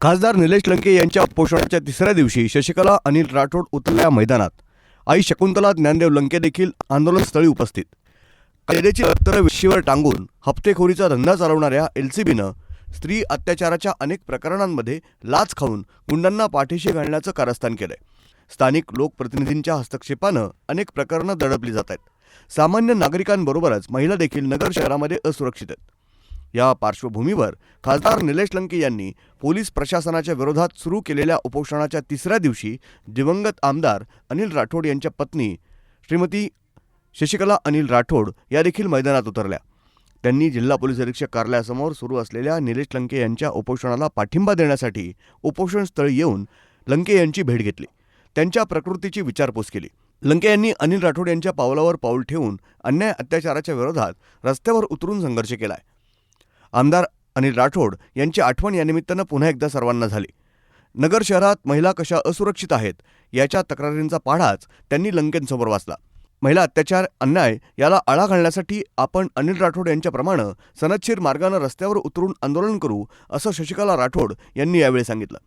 खासदार निलेश लंके यांच्या उपोषणाच्या तिसऱ्या दिवशी शशिकला अनिल राठोड उतरल्या मैदानात. आई शकुंतला ज्ञानदेव लंके देखील आंदोलनस्थळी उपस्थित. कायद्याची उत्तरं विशीवर टांगून हप्तेखोरीचा धंदा चालवणाऱ्या एल सी बीनं स्त्री अत्याचाराच्या अनेक प्रकरणांमध्ये लाच खाऊन गुंडांना पाठीशी घालण्याचं कारस्थान केलंय. स्थानिक लोकप्रतिनिधींच्या हस्तक्षेपानं अनेक प्रकरणं दडपली जात आहेत. सामान्य नागरिकांबरोबरच महिला देखील नगर शहरामध्ये असुरक्षित आहेत. या पार्श्वभूमीवर खासदार निलेश लंके यांनी पोलीस प्रशासनाच्या विरोधात सुरू केलेल्या उपोषणाच्या तिसऱ्या दिवशी दिवंगत आमदार अनिल राठोड यांच्या पत्नी श्रीमती शशिकला अनिल राठोड या देखील मैदानात उतरल्या. त्यांनी जिल्हा पोलीस अधीक्षक कार्यालयासमोर सुरू असलेल्या निलेश लंके यांच्या उपोषणाला पाठिंबा देण्यासाठी उपोषणस्थळी येऊन लंके यांची भेट घेतली. त्यांच्या प्रकृतीची विचारपूस केली. लंके यांनी अनिल राठोड यांच्या पावलावर पाऊल ठेवून अन्याय अत्याचाराच्या विरोधात रस्त्यावर उतरून संघर्ष केलाय. आमदार अनिल राठोड यांची आठवण यानिमित्तानं पुन्हा एकदा सर्वांना झाली. नगर शहरात महिला कशा असुरक्षित आहेत याच्या तक्रारींचा पाढाच त्यांनी लंकेंसमोर वाचला. महिला अत्याचार अन्याय याला आळा घालण्यासाठी आपण अनिल राठोड यांच्याप्रमाणे सनदशीर मार्गानं रस्त्यावर उतरून आंदोलन करू असं शशिकला राठोड यांनी यावेळी सांगितलं.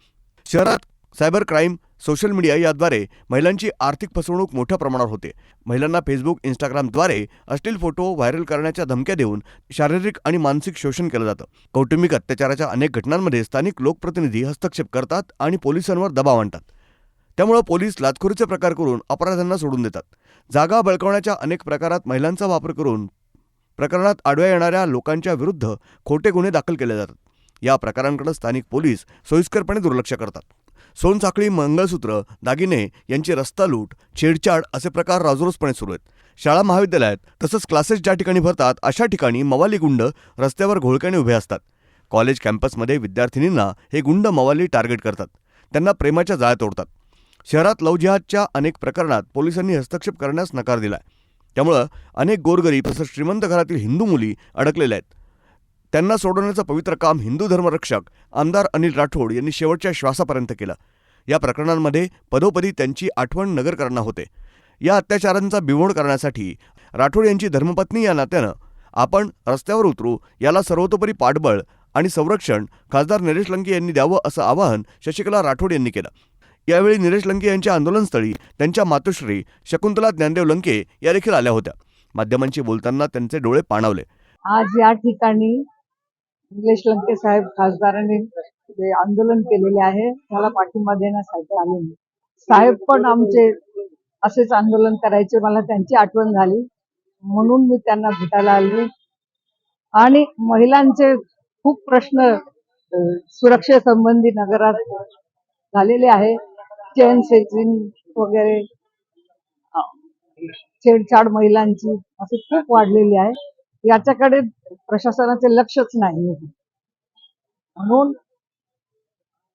शहरात सायबर क्राईम सोशल मीडिया याद्वारे महिलांची आर्थिक फसवणूक मोठ्या प्रमाणावर होते. महिलांना फेसबुक इंस्टाग्रामद्वारे अश्लील फोटो व्हायरल करण्याच्या धमक्या देऊन शारीरिक आणि मानसिक शोषण केलं जातं. कौटुंबिक अत्याचाराच्या अनेक घटनांमध्ये स्थानिक लोकप्रतिनिधी हस्तक्षेप करतात आणि पोलिसांवर दबाव आणतात. त्यामुळं पोलीस लाचखोरीचे प्रकार करून अपराध्यांना सोडून देतात. जागा बळकावण्याच्या अनेक प्रकारात महिलांचा वापर करून प्रकरणात आडव्या येणाऱ्या लोकांच्या विरुद्ध खोटे गुन्हे दाखल केले जातात. या प्रकारांकडे स्थानिक पोलीस सोयीस्करपणे दुर्लक्ष करतात. सोनसाखळी मंगळसूत्र दागिने यांची रस्ता लूट छेडछाड असे प्रकार राजरोसपणे सुरू आहेत. शाळा महाविद्यालयात तसंच क्लासेस ज्या ठिकाणी भरतात अशा ठिकाणी मवाली गुंड रस्त्यावर घोळक्याने उभे असतात. कॉलेज कॅम्पसमध्ये विद्यार्थिनींना हे गुंड मवाली टार्गेट करतात. त्यांना प्रेमाच्या जाळ्यात ओढतात शहरात लवजिहादच्या अनेक प्रकरणात पोलिसांनी हस्तक्षेप करण्यास नकार दिलाय. त्यामुळं अनेक गोरगरीब तसंच श्रीमंत घरातील हिंदू मुली अडकलेल्या आहेत. त्यांना सोडवण्याचं पवित्र काम हिंदू धर्मरक्षक आमदार अनिल राठोड यांनी शेवटच्या श्वासापर्यंत केलं. या प्रकरणांमध्ये पदोपदी त्यांची आठवण नगरकरांना होते. या अत्याचारांचा बिमोड करण्यासाठी राठोड यांची धर्मपत्नी या नात्यानं आपण रस्त्यावर उतरू याला सर्वतोपरी पाठबळ आणि संरक्षण खासदार निलेश लंके यांनी द्यावं असं आवाहन शशिकला राठोड यांनी केलं. यावेळी निलेश लंके यांच्या आंदोलनस्थळी त्यांच्या मातोश्री शकुंतला ज्ञानदेव लंके या देखील आल्या होत्या. माध्यमांशी बोलताना त्यांचे डोळे पाणावले. आज या ठिकाणी निलेश लंके साहेब खासदारांनी जे आंदोलन केलेले आहे त्याला पाठिंबा देण्यासाठी आले मी. साहेब पण आमचे असेच आंदोलन करायचे मला त्यांची आठवण झाली. म्हणून मी त्यांना भेटायला आले. आणि महिलांचे खूप प्रश्न सुरक्षेसंबंधी नगरात झालेले आहे. चेन सेचिंग वगैरे छेडछाड महिलांची असे खूप वाढलेली आहे. याच्याकडे प्रशासनाचे लक्षच नाही. म्हणून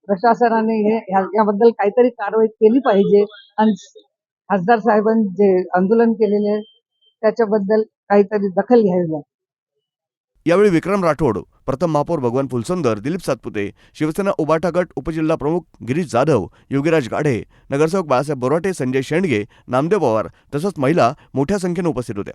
प्रशासनाने हे याबद्दल काहीतरी कारवाई केली पाहिजे. आणि खासदार साहेबांनी जे आंदोलन केलेले त्याच्याबद्दल काहीतरी दखल घ्यावी यावेळी विक्रम राठोड प्रथम महापौर भगवान फुलसुंदर दिलीप सातपुते शिवसेना उबाटा गट उपजिल्हा प्रमुख गिरीश जाधव योगीराज गाढे नगरसेवक बाळासाहेब बोराटे संजय शेंडगे नामदेव पवार तसंच महिला मोठ्या संख्येनं उपस्थित होत्या.